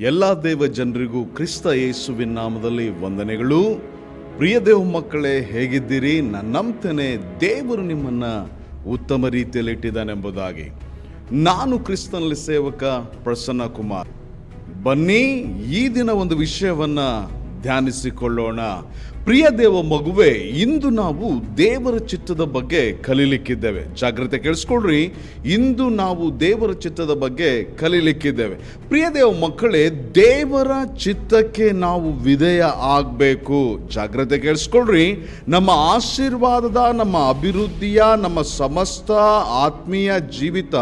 ಎಲ್ಲ ದೇವ ಜನರಿಗೂ ಕ್ರಿಸ್ತ ಯೇಸುವಿನ ನಾಮದಲ್ಲಿ ವಂದನೆಗಳು. ಪ್ರಿಯ ದೇವ ಮಕ್ಕಳೇ, ಹೇಗಿದ್ದೀರಿ? ನನ್ನ ದೇವರು ನಿಮ್ಮನ್ನ ಉತ್ತಮ ರೀತಿಯಲ್ಲಿ ಇಟ್ಟಿದ್ದಾನೆಂಬುದಾಗಿ ನಾನು ಕ್ರಿಸ್ತನಲ್ಲಿ ಸೇವಕ ಪ್ರಸನ್ನ ಕುಮಾರ್ ಬನ್ನಿ, ಈ ದಿನ ಒಂದು ವಿಷಯವನ್ನ ಧ್ಯಾನಿಸಿಕೊಳ್ಳೋಣ. ಪ್ರಿಯ ದೇವ ಮಗುವೆ, ಇಂದು ನಾವು ದೇವರ ಚಿತ್ತದ ಬಗ್ಗೆ ಕಲೀಲಿಕ್ಕಿದ್ದೇವೆ. ಜಾಗ್ರತೆ ಕೇಳಿಸ್ಕೊಳ್ರಿ. ಇಂದು ನಾವು ದೇವರ ಚಿತ್ತದ ಬಗ್ಗೆ ಕಲೀಲಿಕ್ಕಿದ್ದೇವೆ. ಪ್ರಿಯ ದೇವ ಮಕ್ಕಳೇ, ದೇವರ ಚಿತ್ತಕ್ಕೆ ನಾವು ವಿಧೇಯ ಆಗಬೇಕು. ಜಾಗ್ರತೆ ಕೇಳಿಸ್ಕೊಳ್ರಿ. ನಮ್ಮ ಆಶೀರ್ವಾದದ, ನಮ್ಮ ಅಭಿವೃದ್ಧಿಯ, ನಮ್ಮ ಸಮಸ್ತ ಆತ್ಮೀಯ ಜೀವಿತ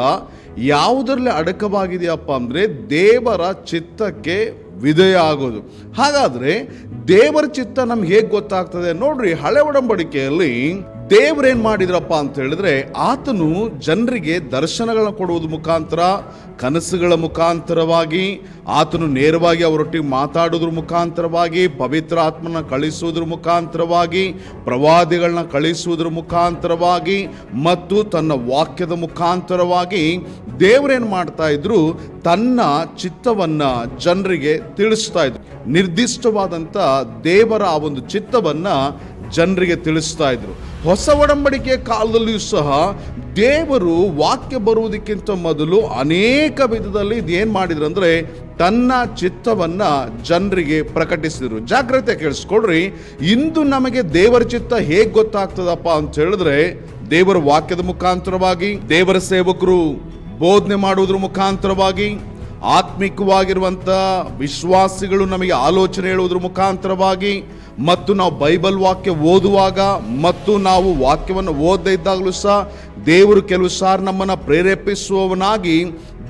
ಯಾವುದರಲ್ಲಿ ಅಡಕವಾಗಿದೆಯಪ್ಪ ಅಂದರೆ ದೇವರ ಚಿತ್ತಕ್ಕೆ ವಿಧೇಯ ಆಗೋದು. ಹಾಗಾದ್ರೆ ದೇವರ ಚಿತ್ತ ನಮ್ಗೆ ಹೇಗೆ ಗೊತ್ತಾಗ್ತದೆ? ನೋಡ್ರಿ ಹಳೆ ಒಡಂಬಡಿಕೆಯಲ್ಲಿ ದೇವರೇನ್ ಮಾಡಿದ್ರಪ್ಪ ಅಂತ ಹೇಳಿದ್ರೆ ಆತನು ಜನರಿಗೆ ದರ್ಶನಗಳನ್ನ ಕೊಡುವುದ ಮುಖಾಂತರ, ಕನಸುಗಳ ಮುಖಾಂತರವಾಗಿ, ಆತನು ನೇರವಾಗಿ ಅವರೊಟ್ಟಿಗೆ ಮಾತಾಡೋದ್ರ ಮುಖಾಂತರವಾಗಿ, ಪವಿತ್ರ ಆತ್ಮನ ಕಳಿಸುವುದ್ರ ಮುಖಾಂತರವಾಗಿ, ಪ್ರವಾದಿಗಳನ್ನ ಕಳಿಸುವುದ್ರ ಮುಖಾಂತರವಾಗಿ ಮತ್ತು ತನ್ನ ವಾಕ್ಯದ ಮುಖಾಂತರವಾಗಿ ದೇವರೇನು ಮಾಡ್ತಾ ಇದ್ರು, ತನ್ನ ಚಿತ್ತವನ್ನ ಜನರಿಗೆ ತಿಳಿಸ್ತಾ ಇದ್ರು. ನಿರ್ದಿಷ್ಟವಾದಂಥ ದೇವರ ಆ ಒಂದು ಚಿತ್ತವನ್ನ ಜನರಿಗೆ ತಿಳಿಸ್ತಾ ಇದ್ರು. ಹೊಸ ಒಡಂಬಡಿಕೆಯ ಕಾಲದಲ್ಲಿಯೂ ಸಹ ದೇವರು ವಾಕ್ಯ ಬರುವುದಕ್ಕಿಂತ ಮೊದಲು ಅನೇಕ ವಿಧದಲ್ಲಿ ಇದೇನು ಮಾಡಿದ್ರು ಅಂದರೆ ತನ್ನ ಚಿತ್ತವನ್ನು ಜನರಿಗೆ ಪ್ರಕಟಿಸಿದರು. ಜಾಗ್ರತೆ ಕೇಳಿಸ್ಕೊಡ್ರಿ ಇಂದು ನಮಗೆ ದೇವರ ಚಿತ್ತ ಹೇಗೆ ಗೊತ್ತಾಗ್ತದಪ್ಪ ಅಂತ ಹೇಳಿದ್ರೆ ದೇವರ ವಾಕ್ಯದ ಮುಖಾಂತರವಾಗಿ ದೇವರ ಸೇವಕರು ಬೋಧನೆ ಮಾಡುವುದ್ರ ಮುಖಾಂತರವಾಗಿ ಆತ್ಮಿಕವಾಗಿರುವಂಥ ವಿಶ್ವಾಸಿಗಳು ನಮಗೆ ಆಲೋಚನೆ ಹೇಳುವುದರ ಮುಖಾಂತರವಾಗಿ ಮತ್ತು ನಾವು ಬೈಬಲ್ ವಾಕ್ಯ ಓದುವಾಗ ಮತ್ತು ನಾವು ವಾಕ್ಯವನ್ನು ಓದದೇ ಇದ್ದಾಗಲೂ ಸಹ ದೇವರು ಕೆಲವು ಸಾರಿ ನಮ್ಮನ್ನು ಪ್ರೇರೇಪಿಸುವವನಾಗಿ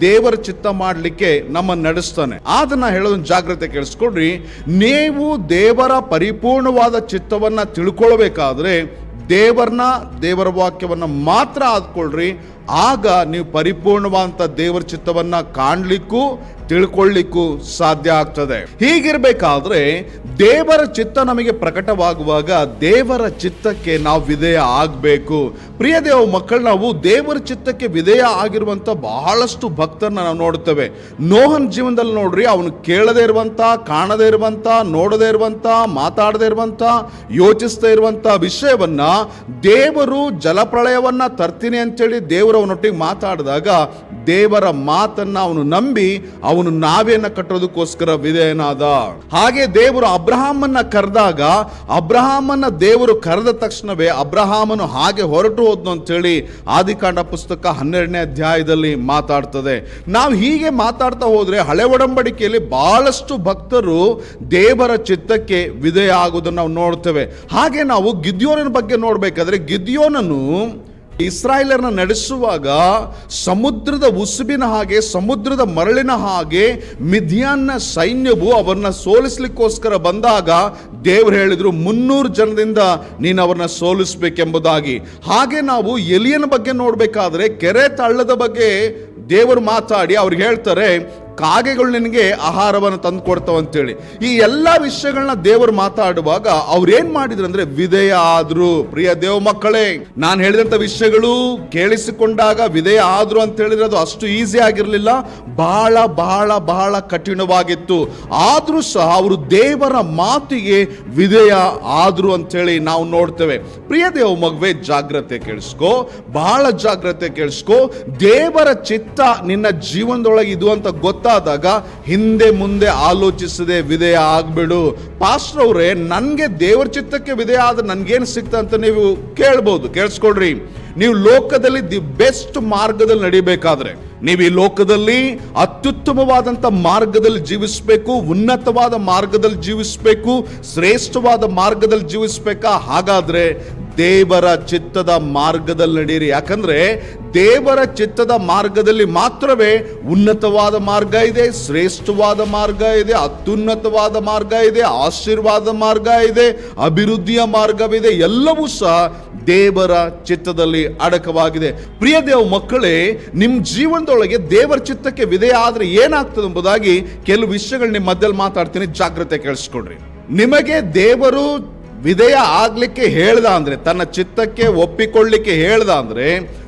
ದೇವರ ಚಿತ್ತ ಮಾಡಲಿಕ್ಕೆ ನಮ್ಮನ್ನು ನಡೆಸ್ತಾನೆ. ಅದನ್ನು ಹೇಳೋದನ್ನು ಜಾಗ್ರತೆ ಕೇಳಿಸ್ಕೊಡ್ರಿ ನೀವು ದೇವರ ಪರಿಪೂರ್ಣವಾದ ಚಿತ್ತವನ್ನು ತಿಳ್ಕೊಳ್ಬೇಕಾದ್ರೆ ದೇವರನ್ನ ದೇವರ ವಾಕ್ಯವನ್ನು ಮಾತ್ರ ಆದ್ಕೊಳ್ರಿ. ಆಗ ನೀವು ಪರಿಪೂರ್ಣವಾದಂಥ ದೇವರ ಚಿತ್ತವನ್ನ ಕಾಣಲಿಕ್ಕೂ ತಿಳ್ಕೊಳ್ಳಿಕ್ಕೂ ಸಾಧ್ಯ ಆಗ್ತದೆ. ಹೀಗಿರ್ಬೇಕಾದ್ರೆ ದೇವರ ಚಿತ್ತ ನಮಗೆ ಪ್ರಕಟವಾಗುವಾಗ ದೇವರ ಚಿತ್ತಕ್ಕೆ ನಾವು ವಿಧೇಯ ಆಗಬೇಕು. ಪ್ರಿಯ ದೇವ ಮಕ್ಕಳು, ನಾವು ದೇವರ ಚಿತ್ತಕ್ಕೆ ವಿಧೇಯ ಆಗಿರುವಂಥ ಬಹಳಷ್ಟು ಭಕ್ತರನ್ನ ನಾವು ನೋಡ್ತೇವೆ ನೋಹನ್ ಜೀವನದಲ್ಲಿ ನೋಡ್ರಿ, ಅವನು ಕೇಳದೇ ಇರುವಂತ, ಕಾಣದೇ ಇರುವಂತ, ನೋಡದೇ ಇರುವಂತ, ಮಾತಾಡದೇ ಇರುವಂತ ಯೋಚಿಸದೇ ಇರುವಂತ ವಿಷಯವನ್ನ ದೇವರು ಜಲಪ್ರಳಯವನ್ನ ತರ್ತೀನಿ ಅಂತೇಳಿ ದೇವರು ಅವನೊಟ್ಟಿಗೆ ಮಾತಾಡಿದಾಗ ದೇವರ ಮಾತನ್ನ ಅವನು ನಂಬಿ ಅವನು ನಾವೇನ ಕಟ್ಟೋದಕ್ಕೋಸ್ಕರ ವಿಧೇಯನಾದ. ಹಾಗೆ ದೇವರು ಅಬ್ರಹಾಮನ್ನ ಕರೆದಾಗ ಅಬ್ರಹಾಮನ್ನ ದೇವರು ಕರೆದ ತಕ್ಷಣವೇ ಅಬ್ರಹಾಮನು ಹಾಗೆ ಹೊರಟು ಹೋದ್ನು ಅಂತೇಳಿ ಆದಿಕಾಂಡ ಪುಸ್ತಕ ಹನ್ನೆರಡನೇ ಅಧ್ಯಾಯದಲ್ಲಿ ಮಾತಾಡ್ತದೆ. ನಾವು ಹೀಗೆ ಮಾತಾಡ್ತಾ ಹೋದ್ರೆ ಹಳೆ ಒಡಂಬಡಿಕೆಯಲ್ಲಿ ಬಹಳಷ್ಟು ಭಕ್ತರು ದೇವರ ಚಿತ್ತಕ್ಕೆ ವಿಧೇಯ ಆಗುವುದನ್ನು ನಾವು ನೋಡ್ತೇವೆ. ಹಾಗೆ ನಾವು ಗಿದ್ಯೋನ ಬಗ್ಗೆ ನೋಡ್ಬೇಕಾದ್ರೆ ಗಿದ್ಯೋನನು ಇಸ್ರಾಯೇಲರನ್ನ ನಡೆಸುವಾಗ ಸಮುದ್ರದ ಉಸುಬಿನ ಹಾಗೆ, ಸಮುದ್ರದ ಮರಳಿನ ಹಾಗೆ ಮಿಥಿಯಾನ್ನ ಸೈನ್ಯವು ಅವರನ್ನ ಸೋಲಿಸ್ಲಿಕ್ಕೋಸ್ಕರ ಬಂದಾಗ ದೇವರು ಹೇಳಿದ್ರು, ಮುನ್ನೂರು ಜನದಿಂದ ನೀನು ಅವರನ್ನ ಸೋಲಿಸ್ಬೇಕೆಂಬುದಾಗಿ. ಹಾಗೆ ನಾವು ಎಲಿಯನ ಬಗ್ಗೆ ನೋಡಬೇಕಾದ್ರೆ ಕೆರೆ ತಳ್ಳದ ಬಗ್ಗೆ ದೇವರು ಮಾತಾಡಿ ಅವ್ರಿಗೆ ಹೇಳ್ತಾರೆ ಕಾಗೆಗಳು ನಿನಗೆ ಆಹಾರವನ್ನು ತಂದು ಕೊಡ್ತಾವ ಅಂತೇಳಿ. ಈ ಎಲ್ಲ ವಿಷಯಗಳನ್ನ ದೇವರು ಮಾತಾಡುವಾಗ ಅವ್ರೇನ್ ಮಾಡಿದ್ರು ಅಂದ್ರೆ ವಿಧೇಯ ಆದ್ರು. ಪ್ರಿಯ ದೇವ ಮಕ್ಕಳೇ, ನಾನು ಹೇಳಿದಂತ ವಿಷಯಗಳು ಕೇಳಿಸಿಕೊಂಡಾಗ ವಿಧೇಯ ಆದ್ರು ಅಂತ ಹೇಳಿದ್ರೆ ಅದು ಅಷ್ಟು ಈಸಿ ಆಗಿರಲಿಲ್ಲ. ಬಹಳ ಬಹಳ ಬಹಳ ಕಠಿಣವಾಗಿತ್ತು. ಆದ್ರೂ ಸಹ ಅವರು ದೇವರ ಮಾತಿಗೆ ವಿಧೇಯ ಆದ್ರು ಅಂತೇಳಿ ನಾವು ನೋಡ್ತೇವೆ. ಪ್ರಿಯ ದೇವ ಮಗುವೆ, ಜಾಗ್ರತೆ ಕೇಳಿಸ್ಕೋ. ಬಹಳ ಜಾಗ್ರತೆ ಕೇಳಿಸ್ಕೋ. ದೇವರ ಚಿತ್ತ ನಿನ್ನ ಜೀವನದೊಳಗೆ ಇದು ಅಂತ ಗೊತ್ತಾದಾಗ ಹಿಂದೆ ಮುಂದೆ ಆಲೋಚಿಸದೆ ವಿಧೇಯ ಆಗ್ಬಿಡು. ಪಾಸ್ಟರ್ ಅವರೇ, ನನಗೆ ದೇವರ ಚಿತ್ತಕ್ಕೆ ವಿಧೇಯ ಆದ್ರೆ ನನ್ಗೇನು ಸಿಕ್ತ ಅಂತ ನೀವು ಕೇಳ್ಬೋದು ಕೇಳಿಸ್ಕೊಡ್ರಿ ನೀವು ಲೋಕದಲ್ಲಿ ದಿ ಬೆಸ್ಟ್ ಮಾರ್ಗದಲ್ಲಿ ನಡಿಬೇಕಾದ್ರೆ, ನೀವು ಈ ಲೋಕದಲ್ಲಿ ಅತ್ಯುತ್ತಮವಾದಂಥ ಮಾರ್ಗದಲ್ಲಿ ಜೀವಿಸಬೇಕು, ಉನ್ನತವಾದ ಮಾರ್ಗದಲ್ಲಿ ಜೀವಿಸಬೇಕು, ಶ್ರೇಷ್ಠವಾದ ಮಾರ್ಗದಲ್ಲಿ ಜೀವಿಸಬೇಕಾ? ಹಾಗಾದ್ರೆ ದೇವರ ಚಿತ್ತದ ಮಾರ್ಗದಲ್ಲಿ ನಡೀರಿ ಯಾಕಂದ್ರೆ ದೇವರ ಚಿತ್ತದ ಮಾರ್ಗದಲ್ಲಿ ಮಾತ್ರವೇ ಉನ್ನತವಾದ ಮಾರ್ಗ ಇದೆ, ಶ್ರೇಷ್ಠವಾದ ಮಾರ್ಗ ಇದೆ, ಅತ್ಯುನ್ನತವಾದ ಮಾರ್ಗ ಇದೆ, ಆಶೀರ್ವಾದ ಮಾರ್ಗ ಇದೆ, ಅಭಿವೃದ್ಧಿಯ ಮಾರ್ಗವಿದೆ, ಎಲ್ಲವೂ ಸಹ ದೇವರ ಚಿತ್ತದಲ್ಲಿ ಅಡಕವಾಗಿದೆ. ಪ್ರಿಯ ದೇವ ಮಕ್ಕಳೇ ನಿಮ್ಮ ಜೀವನದೊಳಗೆ ದೇವರ ಚಿತ್ತಕ್ಕೆ ವಿಧೇಯ ಆದರೆ ಏನಾಗ್ತದೆ ಎಂಬುದಾಗಿ ಕೆಲವು ವಿಷಯಗಳು ನಿಮ್ಮ ಮಧ್ಯದಲ್ಲಿ ಮಾತಾಡ್ತೀನಿ. ಜಾಗ್ರತೆ ಕೇಳಿಸ್ಕೊಡ್ರಿ ನಿಮಗೆ ದೇವರು ವಿಧೇಯ ಆಗಲಿಕ್ಕೆ ಹೇಳ್ದ ಅಂದ್ರೆ, ತನ್ನ ಚಿತ್ತಕ್ಕೆ ಒಪ್ಪಿಕೊಳ್ಳಿಕ್ಕೆ ಹೇಳ್ದ ಅಂದ್ರೆ,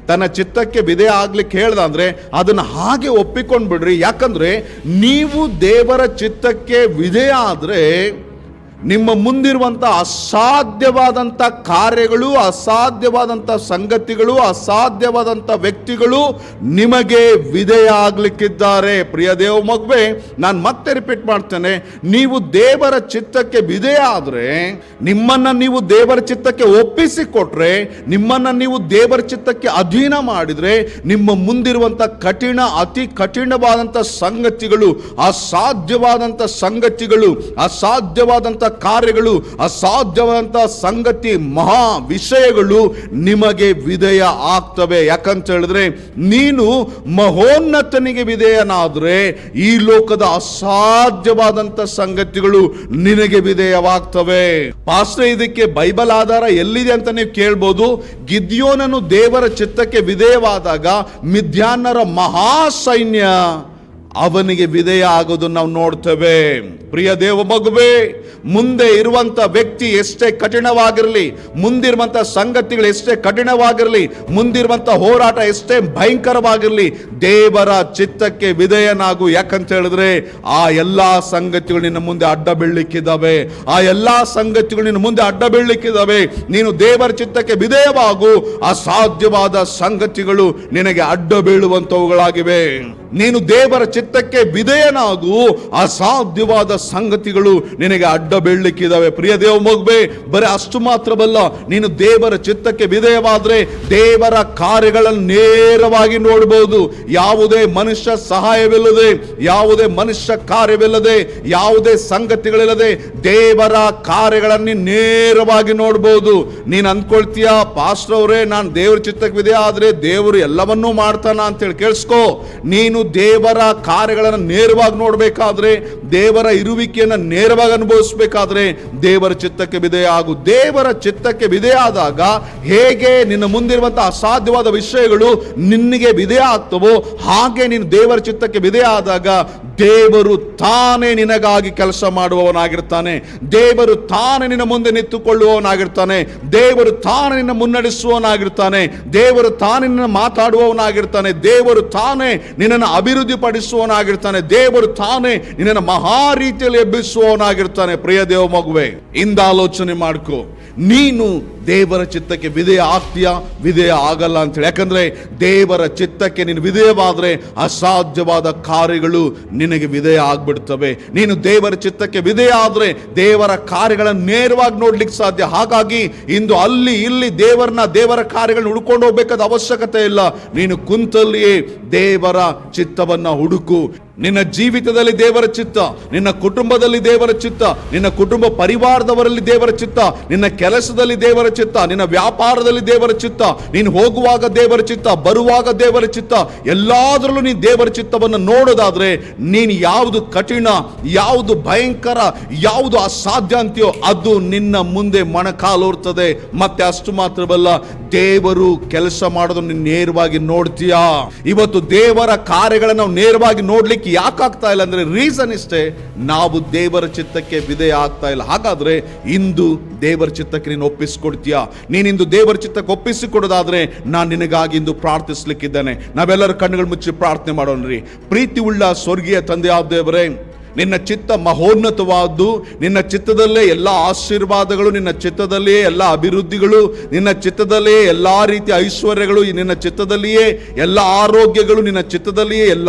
ತನ್ನ ಚಿತ್ತಕ್ಕೆ ವಿಧೇಯ ಆಗ್ಲಿಕ್ಕೆ ಹೇಳ್ದ ಅಂದ್ರೆ, ಅದನ್ನ ಹಾಗೆ ಒಪ್ಪಿಕೊಂಡ್ಬಿಡ್ರಿ. ಯಾಕಂದ್ರೆ, ನೀವು ದೇವರ ಚಿತ್ತಕ್ಕೆ ವಿಧೇಯ ಆದ್ರೆ ನಿಮ್ಮ ಮುಂದಿರುವಂಥ ಅಸಾಧ್ಯವಾದಂಥ ಕಾರ್ಯಗಳು ಅಸಾಧ್ಯವಾದಂಥ ಸಂಗತಿಗಳು ಅಸಾಧ್ಯವಾದಂಥ ವ್ಯಕ್ತಿಗಳು ನಿಮಗೆ ವಿಧೇಯ ಆಗ್ಲಿಕ್ಕಿದ್ದಾರೆ ಪ್ರಿಯ ದೇವ ಮಗುವೆ, ನಾನು ಮತ್ತೆ ರಿಪೀಟ್ ಮಾಡ್ತೇನೆ. ನೀವು ದೇವರ ಚಿತ್ತಕ್ಕೆ ವಿಧೇಯ ಆದರೆ ನಿಮ್ಮನ್ನ ನೀವು ದೇವರ ಚಿತ್ತಕ್ಕೆ ಒಪ್ಪಿಸಿಕೊಟ್ರೆ, ನಿಮ್ಮನ್ನು ನೀವು ದೇವರ ಚಿತ್ತಕ್ಕೆ ಅಧೀನ ಮಾಡಿದರೆ, ನಿಮ್ಮ ಮುಂದಿರುವಂಥ ಕಠಿಣ, ಅತಿ ಕಠಿಣವಾದಂಥ ಸಂಗತಿಗಳು ಅಸಾಧ್ಯವಾದಂಥ ಸಂಗತಿಗಳು ಅಸಾಧ್ಯವಾದಂಥ ಕಾರ್ಯಗಳು ಅಸಾಧ್ಯವಾದಂಥ ಸಂಗತಿ, ಮಹಾ ವಿಷಯಗಳು ನಿಮಗೆ ವಿಧೇಯ ಆಗ್ತವೆ. ಯಾಕಂತ ಹೇಳಿದ್ರೆ, ನೀನು ಮಹೋನ್ನತನಿಗೆ ವಿಧೇಯನಾದ್ರೆ ಈ ಲೋಕದ ಅಸಾಧ್ಯವಾದಂತ ಸಂಗತಿಗಳು ನಿನಗೆ ವಿಧೇಯವಾಗ್ತವೆ. ಪಾಸ್ಟ್ರೆ, ಇದಕ್ಕೆ ಬೈಬಲ್ ಆಧಾರ ಎಲ್ಲಿದೆ ಅಂತ ನೀವು ಕೇಳ್ಬೋದು. ಗಿದ್ಯೋನನು ದೇವರ ಚಿತ್ತಕ್ಕೆ ವಿಧೇಯವಾದಾಗ ಮಹಾ ಸೈನ್ಯ ಅವನಿಗೆ ವಿಧೇಯ ಆಗೋದನ್ನು ನಾವು ನೋಡ್ತೇವೆ. ಪ್ರಿಯ ದೇವ ಮಗುವೆ, ಮುಂದೆ ಇರುವಂತ ವ್ಯಕ್ತಿ ಎಷ್ಟೇ ಕಠಿಣವಾಗಿರಲಿ, ಮುಂದಿರುವಂತ ಸಂಗತಿಗಳು ಎಷ್ಟೇ ಕಠಿಣವಾಗಿರಲಿ, ಮುಂದಿರುವಂತ ಹೋರಾಟ ಎಷ್ಟೇ ಭಯಂಕರವಾಗಿರಲಿ, ದೇವರ ಚಿತ್ತಕ್ಕೆ ವಿಧೇಯನಾಗು. ಯಾಕಂತ ಹೇಳಿದ್ರೆ, ಆ ಎಲ್ಲಾ ಸಂಗತಿಗಳು ನಿನ್ನ ಮುಂದೆ ಅಡ್ಡ ಬೀಳಲಿಕ್ಕಿದ್ದಾವೆ. ಆ ಎಲ್ಲಾ ಸಂಗತಿಗಳು ನಿನ್ನ ಮುಂದೆ ಅಡ್ಡ ಬೀಳಲಿಕ್ಕಿದ್ದಾವೆ. ನೀನು ದೇವರ ಚಿತ್ತಕ್ಕೆ ವಿಧೇಯವಾಗು. ಅಸಾಧ್ಯವಾದ ಸಂಗತಿಗಳು ನಿನಗೆ ಅಡ್ಡ ಬೀಳುವಂತವುಗಳಾಗಿವೆ. ನೀನು ದೇವರ ಚಿತ್ತಕ್ಕೆ ವಿಧೇಯನಾಗು, ಅಸಾಧ್ಯವಾದ ಸಂಗತಿಗಳು ನಿನಗೆ ಅಡ್ಡ ಬೀಳಲಿಕ್ಕಿದ್ದಾವೆ ಪ್ರಿಯ ದೇವ ಮಗುವೆ, ಬರೀ ಅಷ್ಟು ಮಾತ್ರವಲ್ಲ, ನೀನು ದೇವರ ಚಿತ್ತಕ್ಕೆ ವಿಧೇಯವಾದರೆ ದೇವರ ಕಾರ್ಯಗಳನ್ನು ನೇರವಾಗಿ ನೋಡಬಹುದು ಯಾವುದೇ ಮನುಷ್ಯ ಸಹಾಯವಿಲ್ಲದೆ, ಯಾವುದೇ ಮನುಷ್ಯ ಕಾರ್ಯವಿಲ್ಲದೆ, ಯಾವುದೇ ಸಂಗತಿಗಳಿಲ್ಲದೆ ದೇವರ ಕಾರ್ಯಗಳನ್ನು ನೇರವಾಗಿ ನೋಡಬಹುದು ನೀನು ಅಂದ್ಕೊಳ್ತೀಯ ಪಾಸ್ಟರ್ ಅವರೇ ನಾನು ದೇವರ ಚಿತ್ತಕ್ಕೆ ವಿಧೇಯ ಆದರೆ ದೇವರು ಎಲ್ಲವನ್ನೂ ಮಾಡ್ತಾನ? ಅಂತೇಳಿ ಕೇಳಿಸ್ಕೋ. ನೀನು ದೇವರ ಕಾರ್ಯಗಳನ್ನು ನೇರವಾಗಿ ನೋಡಬೇಕಾದ್ರೆ, ದೇವರ ಇರುವಿಕೆಯನ್ನು ನೇರವಾಗಿ ಅನುಭವಿಸಬೇಕಾದ್ರೆ ದೇವರ ಚಿತ್ತಕ್ಕೆ ವಿಧೇಯ ಆಗು ದೇವರ ಚಿತ್ತಕ್ಕೆ ವಿಧೇಯ ಆದಾಗ ಹೇಗೆ ನಿನ್ನ ಮುಂದಿರುವಂತಹ ಅಸಾಧ್ಯವಾದ ವಿಷಯಗಳು ನಿನಗೆ ವಿಧೇಯ ಆಗ್ತವೋ, ಹಾಗೆ ನೀನು ದೇವರ ಚಿತ್ತಕ್ಕೆ ವಿಧೇಯ ಆದಾಗ ದೇವರು ತಾನೇ ನಿನಗಾಗಿ ಕೆಲಸ ಮಾಡುವವನಾಗಿರ್ತಾನೆ. ದೇವರು ತಾನೇ ನಿನ್ನ ಮುಂದೆ ನಿಂತುಕೊಳ್ಳುವವನಾಗಿರ್ತಾನೆ. ದೇವರು ತಾನೇ ನಿನ್ನ ಮುನ್ನಡೆಸುವವನಾಗಿರ್ತಾನೆ. ದೇವರು ತಾನೇ ನಿನ್ನ ಮಾತಾಡುವವನಾಗಿರ್ತಾನೆ. ದೇವರು ತಾನೇ ನಿನ್ನನ್ನು ಅಭಿವೃದ್ಧಿ ಪಡಿಸುವವನಾಗಿರ್ತಾನೆ ದೇವರು ತಾನೇ ನಿನ್ನನ್ನು ಮಹಾ ರೀತಿಯಲ್ಲಿ ಎಬ್ಬಿಸುವವನಾಗಿರ್ತಾನೆ. ಪ್ರಿಯ ದೇವ ಮಗುವೆ, ಇಂದ ಆಲೋಚನೆ ಮಾಡ್ಕೋ. ನೀನು ದೇವರ ಚಿತ್ತಕ್ಕೆ ವಿಧೇಯ ಆಗ್ತೀಯ? ವಿಧೇಯ ಆಗಲ್ಲ ಅಂತೇಳಿ. ಯಾಕಂದ್ರೆ ದೇವರ ಚಿತ್ತಕ್ಕೆ ನೀನು ವಿಧೇಯವಾದರೆ ಅಸಾಧ್ಯವಾದ ಕಾರ್ಯಗಳು ನಿನಗೆ ವಿಧೇಯ ಆಗ್ಬಿಡ್ತವೆ. ನೀನು ದೇವರ ಚಿತ್ತಕ್ಕೆ ವಿಧೇಯ ಆದರೆ ದೇವರ ಕಾರ್ಯಗಳನ್ನು ನೇರವಾಗಿ ನೋಡ್ಲಿಕ್ಕೆ ಸಾಧ್ಯ. ಹಾಗಾಗಿ ಇಂದು ಅಲ್ಲಿ ಇಲ್ಲಿ ದೇವರನ್ನ ದೇವರ ಕಾರ್ಯಗಳನ್ನ ಹುಡ್ಕೊಂಡು ಹೋಗ್ಬೇಕಾದ ಅವಶ್ಯಕತೆ ಇಲ್ಲ. ನೀನು ಕುಂತಲ್ಲಿಯೇ ದೇವರ ಚಿತ್ತವನ್ನು ಹುಡುಕು. ನಿನ್ನ ಜೀವಿತದಲ್ಲಿ ದೇವರ ಚಿತ್ತ, ನಿನ್ನ ಕುಟುಂಬದಲ್ಲಿ ದೇವರ ಚಿತ್ತ, ನಿನ್ನ ಕುಟುಂಬ ಪರಿವಾರದವರಲ್ಲಿ ದೇವರ ಚಿತ್ತ, ನಿನ್ನ ಕೆಲಸದಲ್ಲಿ ದೇವರ ಚಿತ್ತ, ನಿನ್ನ ವ್ಯಾಪಾರದಲ್ಲಿ ದೇವರ ಚಿತ್ತ, ನೀನು ಹೋಗುವಾಗ ದೇವರ ಚಿತ್ತ, ಬರುವಾಗ ದೇವರ ಚಿತ್ತ, ಎಲ್ಲಾದರಲ್ಲೂ ನೀನು ದೇವರ ಚಿತ್ತವನ್ನು ನೋಡೋದಾದ್ರೆ ನೀನು ಯಾವುದು ಕಠಿಣ, ಯಾವುದು ಭಯಂಕರ, ಯಾವುದು ಅಸಾಧ್ಯ ಅಂತೀಯೋ ಅದು ನಿನ್ನ ಮುಂದೆ ಮೊಣಕಾಲೋರ್ತದೆ. ಮತ್ತೆ ಅಷ್ಟು ಮಾತ್ರವಲ್ಲ, ದೇವರು ಕೆಲಸ ಮಾಡೋದನ್ನು ನೀನು ನೇರವಾಗಿ ನೋಡ್ತೀಯಾ? ಇವತ್ತು ದೇವರ ಕಾರ್ಯಗಳನ್ನು ನೇರವಾಗಿ ನೋಡ್ಲಿಕ್ಕೆ ಯಾಕಾಗ್ತಾ ಇಲ್ಲ ಅಂದರೆ ರೀಸನ್ ಇಷ್ಟೇ, ನಾವು ದೇವರ ಚಿತ್ತಕ್ಕೆ ವಿಧೇಯ ಆಗ್ತಾ ಇಲ್ಲ. ಹಾಗಾದ್ರೆ ಇಂದು ದೇವರ ಚಿತ್ತಕ್ಕೆ ನೀನು ಒಪ್ಪಿಸಿಕೊಡ್ತೀಯಾ? ನೀನಿಂದು ದೇವರ ಚಿತ್ತಕ್ಕೆ ಒಪ್ಪಿಸಿಕೊಡೋದಾದರೆ ನಾನು ನಿನಗಾಗಿ ಇಂದು ಪ್ರಾರ್ಥಿಸ್ಲಿಕ್ಕಿದ್ದೇನೆ. ನಾವೆಲ್ಲರೂ ಕಣ್ಣುಗಳು ಮುಚ್ಚಿ ಪ್ರಾರ್ಥನೆ ಮಾಡೋಣ ರೀ ಪ್ರೀತಿ ಉಳ್ಳ ಸ್ವರ್ಗೀಯ ತಂದೆಯಾದ ದೇವರೇ ನಿನ್ನ ಚಿತ್ತ ಮಹೋನ್ನತವಾದ್ದು, ನಿನ್ನ ಚಿತ್ತದಲ್ಲೇ ಎಲ್ಲ ಆಶೀರ್ವಾದಗಳು, ನಿನ್ನ ಚಿತ್ತದಲ್ಲಿಯೇ ಎಲ್ಲ ಅಭಿವೃದ್ಧಿಗಳು, ನಿನ್ನ ಚಿತ್ತದಲ್ಲಿಯೇ ಎಲ್ಲ ರೀತಿಯ ಐಶ್ವರ್ಯಗಳು, ನಿನ್ನ ಚಿತ್ತದಲ್ಲಿಯೇ ಎಲ್ಲ ಆರೋಗ್ಯಗಳು, ನಿನ್ನ ಚಿತ್ತದಲ್ಲಿಯೇ ಎಲ್ಲ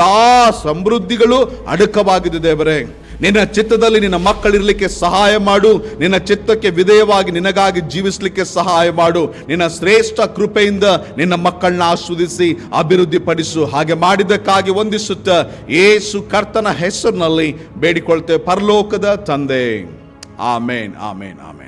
ಸಮೃದ್ಧಿಗಳು ಅಡಕವಾಗಿದೆ ದೇವರೇ. ನಿನ್ನ ಚಿತ್ತದಲ್ಲಿ ನಿನ್ನ ಮಕ್ಕಳಿರಲಿಕ್ಕೆ ಸಹಾಯ ಮಾಡು. ನಿನ್ನ ಚಿತ್ತಕ್ಕೆ ವಿಧೇಯವಾಗಿ ನಿನಗಾಗಿ ಜೀವಿಸಲಿಕ್ಕೆ ಸಹಾಯ ಮಾಡು. ನಿನ್ನ ಶ್ರೇಷ್ಠ ಕೃಪೆಯಿಂದ ನಿನ್ನ ಮಕ್ಕಳನ್ನ ಆಸ್ವಾದಿಸಿ, ಅಭಿವೃದ್ಧಿಪಡಿಸು. ಹಾಗೆ ಮಾಡಿದ್ದಕ್ಕಾಗಿ ವಂದಿಸುತ್ತ ಏಸು ಕರ್ತನ ಹೆಸರಿನಲ್ಲಿ ಬೇಡಿಕೊಳ್ತೇವೆ. ಪರಲೋಕದ ತಂದೆ. ಆಮೇನ್ ಆಮೇನ್ ಆಮೇನ್.